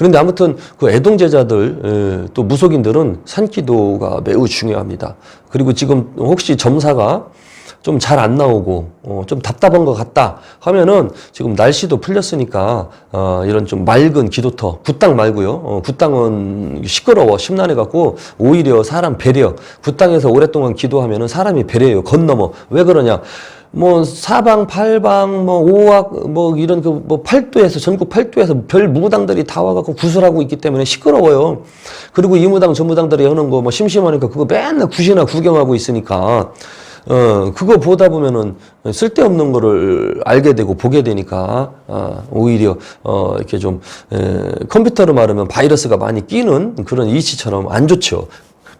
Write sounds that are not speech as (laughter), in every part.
그런데 아무튼 그 애동 제자들 에, 또 무속인들은 산기도가 매우 중요합니다. 그리고 지금 혹시 점사가 좀 잘 안 나오고 어, 좀 답답한 것 같다 하면은 지금 날씨도 풀렸으니까 어, 이런 좀 맑은 기도터 굿땅 말고요. 어, 굿땅은 시끄러워 심란해 갖고 오히려 사람 배려. 굿땅에서 오랫동안 기도하면은 사람이 배려해요. 건너머. 왜 그러냐? 뭐 사방 팔방 뭐 오악 뭐 이런 그 뭐 팔도에서 전국 팔도에서 별 무당들이 다 와갖고 구슬하고 있기 때문에 시끄러워요. 그리고 이 무당 저 무당들이 하는 거 뭐 심심하니까 그거 맨날 굿이나 구경하고 있으니까 어 그거 보다 보면은 쓸데없는 거를 알게 되고 보게 되니까 아 오히려 어 이렇게 좀 에, 컴퓨터로 말하면 바이러스가 많이 끼는 그런 이치처럼 안 좋죠.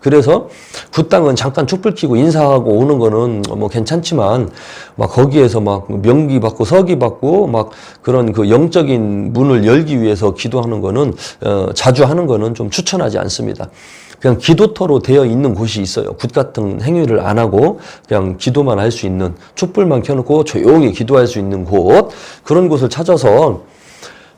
그래서 굿땅은 잠깐 촛불 켜고 인사하고 오는 거는 뭐 괜찮지만 막 거기에서 막 명기 받고 서기 받고 막 그런 그 영적인 문을 열기 위해서 기도하는 거는 어 자주 하는 거는 좀 추천하지 않습니다. 그냥 기도터로 되어 있는 곳이 있어요. 굿 같은 행위를 안 하고 그냥 기도만 할 수 있는 촛불만 켜놓고 조용히 기도할 수 있는 곳 그런 곳을 찾아서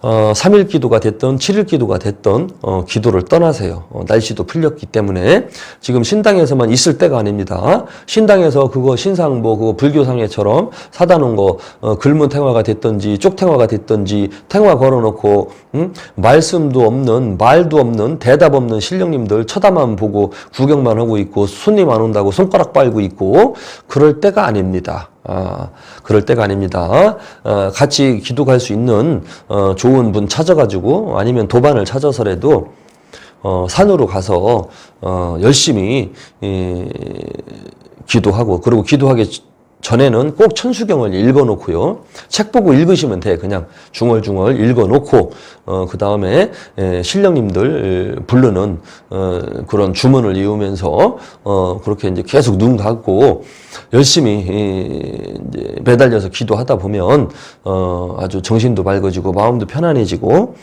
어, 3일 기도가 됐던 7일 기도가 됐던 어, 기도를 떠나세요. 어, 날씨도 풀렸기 때문에 지금 신당에서만 있을 때가 아닙니다. 신당에서 그거 신상 뭐 그거 불교상회처럼 사다 놓은 거 어, 글문 탱화가 됐던지 쪽탱화가 됐던지 탱화 걸어놓고 음? 말씀도 없는 말도 없는 대답 없는 신령님들 쳐다만 보고 구경만 하고 있고 손님 안 온다고 손가락 빨고 있고 그럴 때가 아닙니다. 아, 그럴 때가 아닙니다. 어, 같이 기도 갈수 있는 어, 좋은 분 찾아가지고 아니면 도반을 찾아서라도 어, 산으로 가서 어, 열심히 이, 기도하고 그리고 기도하기 전에는 꼭 천수경을 읽어놓고요. 책 보고 읽으시면 돼. 그냥 중얼중얼 읽어놓고 어, 그 다음에 신령님들 에, 부르는 어, 그런 주문을 이으면서 어, 그렇게 이제 계속 눈 감고 열심히 이, 이제 매달려서 기도하다 보면 어, 아주 정신도 밝아지고 마음도 편안해지고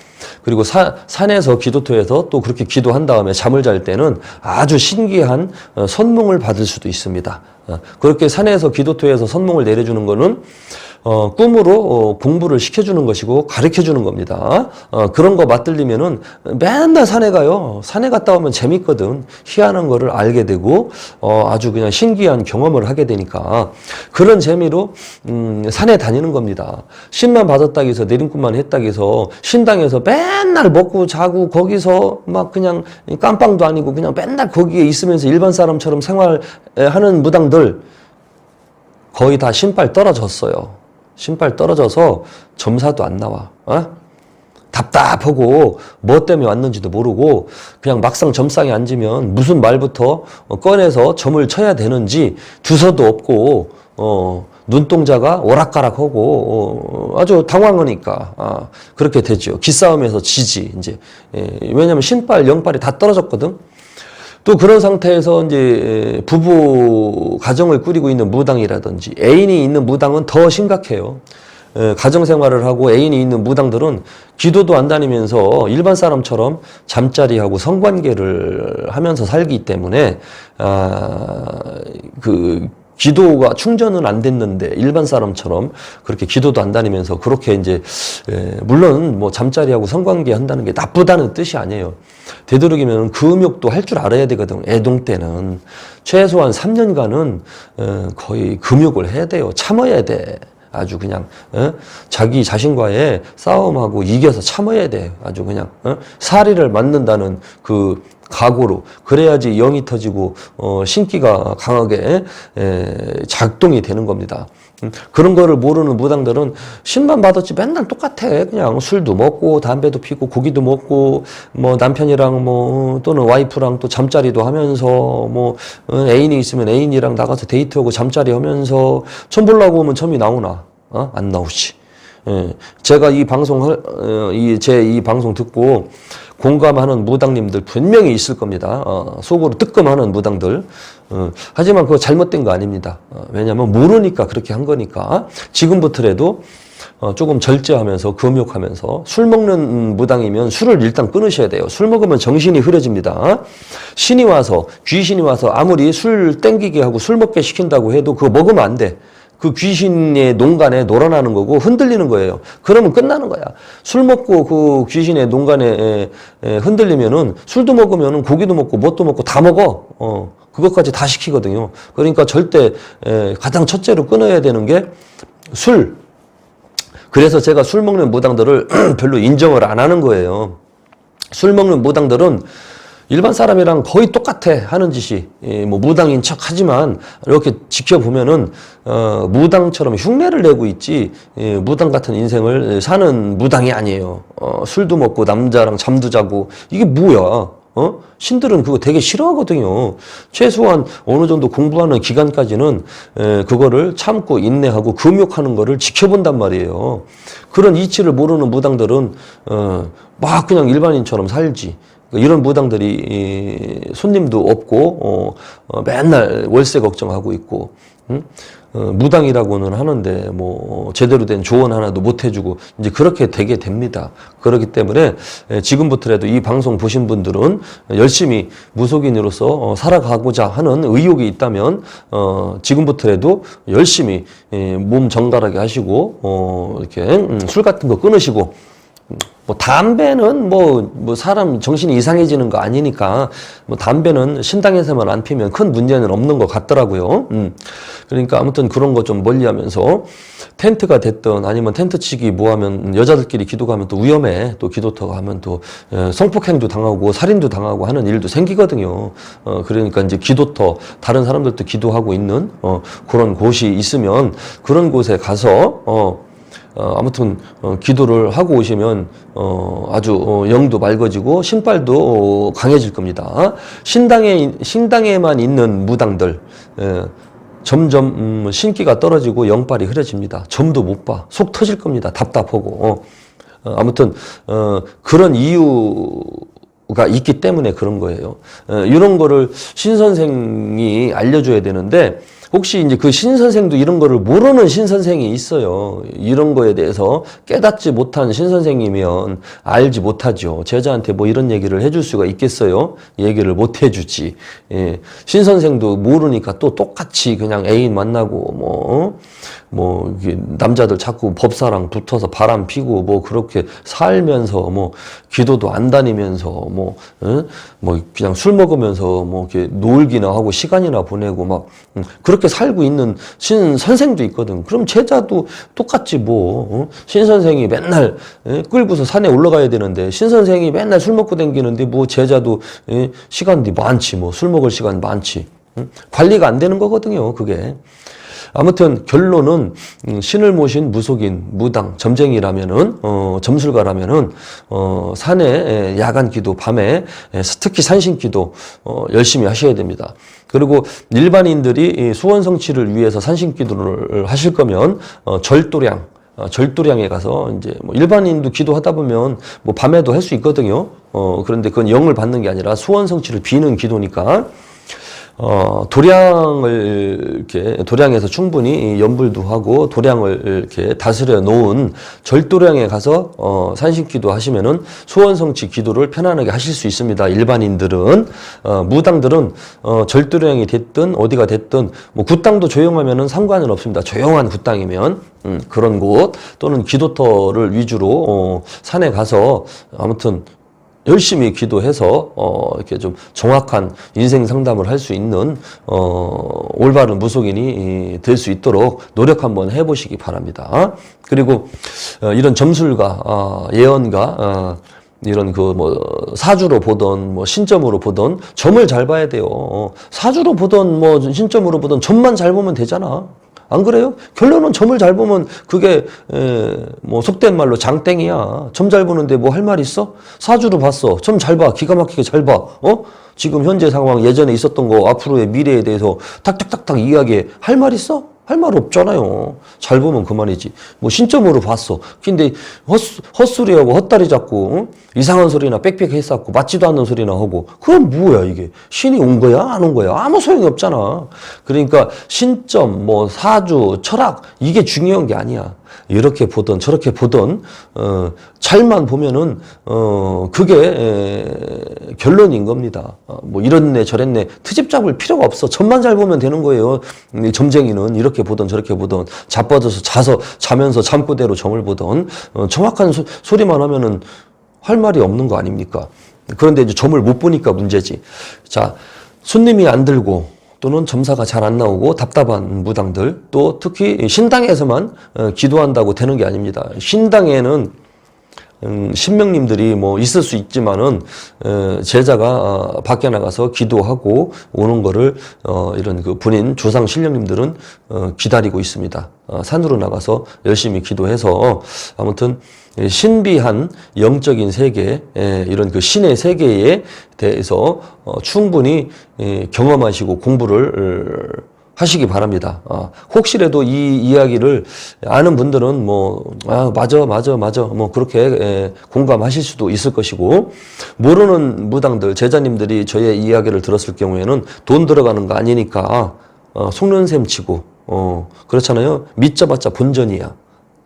그리고 사, 산에서 기도토에서 또 그렇게 기도한 다음에 잠을 잘 때는 아주 신기한 어, 선몽을 받을 수도 있습니다. 어, 그렇게 산에서 기도토에서 선몽을 내려주는 거는 어, 꿈으로 어, 공부를 시켜주는 것이고 가르쳐주는 겁니다. 어, 그런 거 맞들리면은 맨날 산에 가요. 산에 갔다 오면 재밌거든. 희한한 거를 알게 되고 어, 아주 그냥 신기한 경험을 하게 되니까 그런 재미로 음, 산에 다니는 겁니다. 신만 받았다고 해서 내림꾼만 했다고 해서 신당에서 맨날 먹고 자고 거기서 막 그냥 깜빵도 아니고 그냥 맨날 거기에 있으면서 일반 사람처럼 생활하는 무당들 거의 다 신발 떨어졌어요. 신발 떨어져서 점사도 안 나와. 어? 답답하고 뭐 때문에 왔는지도 모르고 그냥 막상 점상에 앉으면 무슨 말부터 어, 꺼내서 점을 쳐야 되는지 주서도 없고 어, 눈동자가 오락가락하고 어, 아주 당황하니까 아, 그렇게 되죠. 기싸움에서 지지 이제 예, 왜냐하면 신발 영발이 다 떨어졌거든. 또 그런 상태에서 이제 부부 가정을 꾸리고 있는 무당이라든지 애인이 있는 무당은 더 심각해요. 에, 가정 생활을 하고 애인이 있는 무당들은 기도도 안 다니면서 일반 사람처럼 잠자리하고 성관계를 하면서 살기 때문에 아그 기도가 충전은 안 됐는데 일반 사람처럼 그렇게 기도도 안 다니면서 그렇게 이제 에, 물론 뭐 잠자리하고 성관계 한다는 게 나쁘다는 뜻이 아니에요. 되도록이면 금욕도 할 줄 알아야 되거든. 애동 때는 최소한 3년간은 어, 거의 금욕을 해야 돼요. 참아야 돼. 아주 그냥 어? 자기 자신과의 싸움하고 이겨서 참아야 돼. 아주 그냥 어? 사리를 맞는다는 그 각오로 그래야지 영이 터지고 어, 신기가 강하게 에, 작동이 되는 겁니다. 음, 그런 거를 모르는 무당들은 신만 받았지 맨날 똑같아. 그냥 술도 먹고 담배도 피고 고기도 먹고 뭐 남편이랑 뭐 또는 와이프랑 또 잠자리도 하면서 뭐 어, 애인이 있으면 애인이랑 나가서 데이트하고 잠자리 하면서 천 보려고 오면 점이 나오나? 어? 안 나오지. 예. 제가 이 방송을 어, 이제 이 방송 듣고 공감하는 무당님들 분명히 있을 겁니다. 어, 속으로 뜨끔하는 무당들. 어, 하지만 그거 잘못된 거 아닙니다. 어, 왜냐하면 모르니까 그렇게 한 거니까 지금부터라도 어, 조금 절제하면서 금욕하면서 술 먹는 무당이면 술을 일단 끊으셔야 돼요. 술 먹으면 정신이 흐려집니다. 신이 와서 귀신이 와서 아무리 술 땡기게 하고 술 먹게 시킨다고 해도 그거 먹으면 안 돼. 그 귀신의 농간에 놀아나는 거고 흔들리는 거예요. 그러면 끝나는 거야. 술 먹고 그 귀신의 농간에 흔들리면은 술도 먹으면은 고기도 먹고 뭣도 먹고 다 먹어. 어, 그것까지 다 시키거든요. 그러니까 절대 에, 가장 첫째로 끊어야 되는 게 술. 그래서 제가 술 먹는 무당들을 (clears throat) 별로 인정을 안 하는 거예요. 술 먹는 무당들은 일반 사람이랑 거의 똑같아 하는 짓이 예, 뭐 무당인 척 하지만 이렇게 지켜보면은 어, 무당처럼 흉내를 내고 있지 예, 무당 같은 인생을 사는 무당이 아니에요. 어, 술도 먹고 남자랑 잠도 자고 이게 뭐야? 어? 신들은 그거 되게 싫어하거든요. 최소한 어느 정도 공부하는 기간까지는 에, 그거를 참고 인내하고 금욕하는 거를 지켜본단 말이에요. 그런 이치를 모르는 무당들은 어, 막 그냥 일반인처럼 살지. 이런 무당들이 이, 손님도 없고 어, 어, 맨날 월세 걱정하고 있고 응? 어, 무당이라고는 하는데 뭐 제대로 된 조언 하나도 못 해주고 이제 그렇게 되게 됩니다. 그렇기 때문에 에, 지금부터라도 이 방송 보신 분들은 열심히 무속인으로서 어, 살아가고자 하는 의욕이 있다면 어, 지금부터라도 열심히 에, 몸 정갈하게 하시고 어, 이렇게 음, 술 같은 거 끊으시고 뭐 담배는 뭐, 뭐 사람 정신이 이상해지는 거 아니니까 뭐 담배는 신당에서만 안 피면 큰 문제는 없는 것 같더라고요. 음. 그러니까 아무튼 그런 거 좀 멀리 하면서 텐트가 됐든 아니면 텐트 치기 뭐 하면 여자들끼리 기도 가면 또 위험해. 또 기도터 가면 또 에, 성폭행도 당하고 살인도 당하고 하는 일도 생기거든요. 어 그러니까 이제 기도터 다른 사람들도 기도하고 있는 어 그런 곳이 있으면 그런 곳에 가서 어 어, 아무튼 어, 기도를 하고 오시면 어, 아주 어, 영도 맑아지고 신발도 어, 강해질 겁니다. 신당에 신당에만 있는 무당들 예, 점점 음, 신기가 떨어지고 영빨이 흐려집니다. 점도 못 봐. 속 터질 겁니다. 답답하고. 어. 어, 아무튼 어, 그런 이유 가 있기 때문에 그런 거예요. 어, 이런 거를 신 선생이 알려줘야 되는데 혹시 이제 그 신 선생도 이런 거를 모르는 신 선생이 있어요. 이런 거에 대해서 깨닫지 못한 신 선생이면 알지 못하죠. 제자한테 뭐 이런 얘기를 해줄 수가 있겠어요? 얘기를 못 해주지. 예. 신 선생도 모르니까 또 똑같이 그냥 애인 만나고 뭐, 어? 뭐, 이게 남자들 자꾸 법사랑 붙어서 바람 피고 뭐 그렇게 살면서 뭐 기도도 안 다니면서 뭐, 어? 뭐 그냥 술 먹으면서 뭐 이렇게 놀기나 하고 시간이나 보내고 막 음, 그렇게 살고 있는 신 선생도 있거든. 그럼 제자도 똑같지 뭐. 어? 신 선생이 맨날 예? 끌고서 산에 올라가야 되는데 신 선생이 맨날 술 먹고 다니는데 뭐 제자도 예? 시간이 많지 뭐 술 먹을 시간 많지. 응? 관리가 안 되는 거거든요. 그게. 아무튼 결론은 음, 신을 모신 무속인, 무당, 점쟁이라면은 어, 점술가라면은 어, 산에 에, 야간 기도, 밤에 에, 특히 산신 기도 어, 열심히 하셔야 됩니다. 그리고 일반인들이 이 수원 성취를 위해서 산신 기도를 하실 거면 어, 절도량 어, 절도량에 가서 이제 뭐 일반인도 기도하다 보면 뭐 밤에도 할 수 있거든요. 어, 그런데 그건 영을 받는 게 아니라 수원 성취를 비는 기도니까 어, 도량을 이렇게 도량에서 충분히 연불도 하고 도량을 이렇게 다스려 놓은 절도량에 가서 어, 산신기도 하시면은 소원성취 기도를 편안하게 하실 수 있습니다. 일반인들은 어, 무당들은 어, 절도량이 됐든 어디가 됐든 뭐 굿당도 조용하면은 상관은 없습니다. 조용한 굿당이면 음, 그런 곳 또는 기도터를 위주로 어, 산에 가서 아무튼 열심히 기도해서 어 이렇게 좀 정확한 인생 상담을 할 수 있는 어 올바른 무속인이 될 수 있도록 노력 한번 해보시기 바랍니다. 그리고 어, 이런 점술가 아, 예언가 아, 이런 그 뭐 사주로 보던 뭐 신점으로 보던 점을 잘 봐야 돼요. 어, 사주로 보던 뭐 신점으로 보던 점만 잘 보면 되잖아. 안 그래요? 결론은 점을 잘 보면 그게 에, 뭐 속된 말로 장땡이야. 점 잘 보는데 뭐 할 말 있어? 사주로 봤어. 점 잘 봐. 기가 막히게 잘 봐. 어? 지금 현재 상황, 예전에 있었던 거, 앞으로의 미래에 대해서 탁탁탁탁 이야기해. 할 말 있어? 할 말 없잖아요. 잘 보면 그만이지. 뭐 신점으로 봤어. 근데 헛, 헛소리하고 헛다리 잡고 응? 이상한 소리나 빽빽했었고 맞지도 않는 소리나 하고. 그건 뭐야 이게? 신이 온 거야? 안 온 거야? 아무 소용이 없잖아. 그러니까 신점 뭐 사주 철학 이게 중요한 게 아니야. 이렇게 보던 저렇게 보던 어 잘만 보면은 어 그게 에, 결론인 겁니다. 어, 뭐 이랬네 저랬네. 트집 잡을 필요가 없어. 점만 잘 보면 되는 거예요. 이 점쟁이는 이렇게 보던 저렇게 보던 자빠져서 자서 자면서 잠꼬대로 점을 보던 어, 정확한 소, 소리만 하면은 할 말이 없는 거 아닙니까? 그런데 이제 점을 못 보니까 문제지. 자, 손님이 안 들고 또는 점사가 잘 안 나오고 답답한 무당들 또 특히 신당에서만 어, 기도한다고 되는 게 아닙니다. 신당에는 음, 신명님들이 뭐 있을 수 있지만은 에, 제자가 어, 밖에 나가서 기도하고 오는 거를 어, 이런 그 분인 조상 신령님들은 어, 기다리고 있습니다. 어, 산으로 나가서 열심히 기도해서 아무튼 이 신비한 영적인 세계 에, 이런 그 신의 세계에 대해서 어, 충분히 에, 경험하시고 공부를 하시기 바랍니다. 아, 혹시라도 이 이야기를 아는 분들은 뭐, 아, 맞아, 맞아, 맞아. 뭐, 그렇게 에, 공감하실 수도 있을 것이고, 모르는 무당들, 제자님들이 저의 이야기를 들었을 경우에는 돈 들어가는 거 아니니까, 어, 속는 셈 치고, 어, 그렇잖아요. 믿자봤자 본전이야.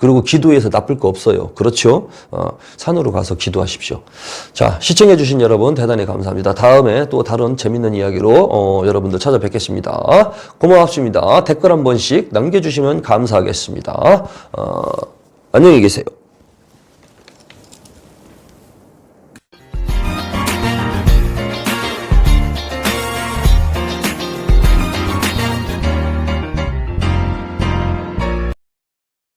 그리고 기도해서 나쁠 거 없어요. 그렇죠? 어, 산으로 가서 기도하십시오. 자, 시청해주신 여러분 대단히 감사합니다. 다음에 또 다른 재밌는 이야기로 어, 여러분들 찾아뵙겠습니다. 고맙습니다. 댓글 한 번씩 남겨주시면 감사하겠습니다. 어, 안녕히 계세요.